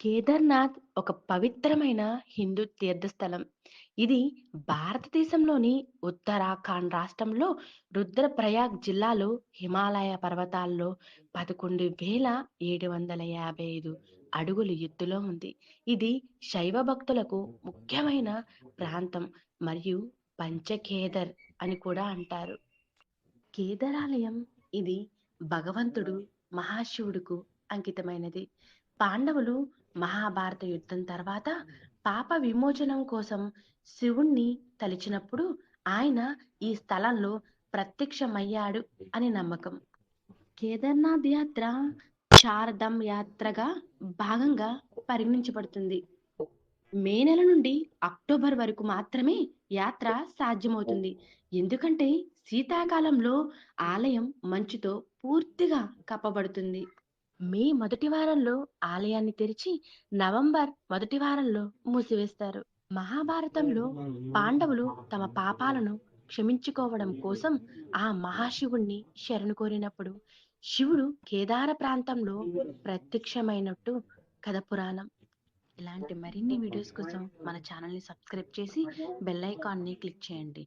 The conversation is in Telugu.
కేదార్నాథ్ ఒక పవిత్రమైన హిందూ తీర్థస్థలం. ఇది భారతదేశంలోని ఉత్తరాఖండ్ రాష్ట్రంలో రుద్రప్రయాగ్ జిల్లాలో హిమాలయ పర్వతాల్లో 11,755 అడుగులు ఎత్తులో ఉంది. ఇది శైవ భక్తులకు ముఖ్యమైన ప్రాంతం మరియు పంచకేదర్ అని కూడా అంటారు. కేదారాలయం ఇది భగవంతుడు మహాశివుడుకు అంకితమైనది. పాండవులు మహాభారత యుద్ధం తర్వాత పాప విమోచనం కోసం శివుణ్ణి తలిచినప్పుడు ఆయన ఈ స్థలంలో ప్రత్యక్షమయ్యాడు అని నమ్మకం. కేదార్నాథ్ యాత్ర చార్ధామ్ యాత్రగా భాగంగా పరిగణించబడుతుంది. మే నెల నుండి అక్టోబర్ వరకు మాత్రమే యాత్ర సాధ్యమవుతుంది. ఎందుకంటే శీతాకాలంలో ఆలయం మంచుతో పూర్తిగా కప్పబడుతుంది. మే మొదటి వారంలో ఆలయాన్ని తెరిచి నవంబర్ మొదటి వారంలో మూసివేస్తారు. మహాభారతంలో పాండవులు తమ పాపాలను క్షమించుకోవడం కోసం ఆ మహాశివుణ్ణి శరణు కోరినప్పుడు శివుడు కేదార ప్రాంతంలో ప్రత్యక్షమైనట్టు కథ పురాణం. ఇలాంటి మరిన్ని వీడియోస్ కోసం మన ఛానల్‌ని సబ్స్క్రైబ్ చేసి బెల్ ఐకాన్‌ని క్లిక్ చేయండి.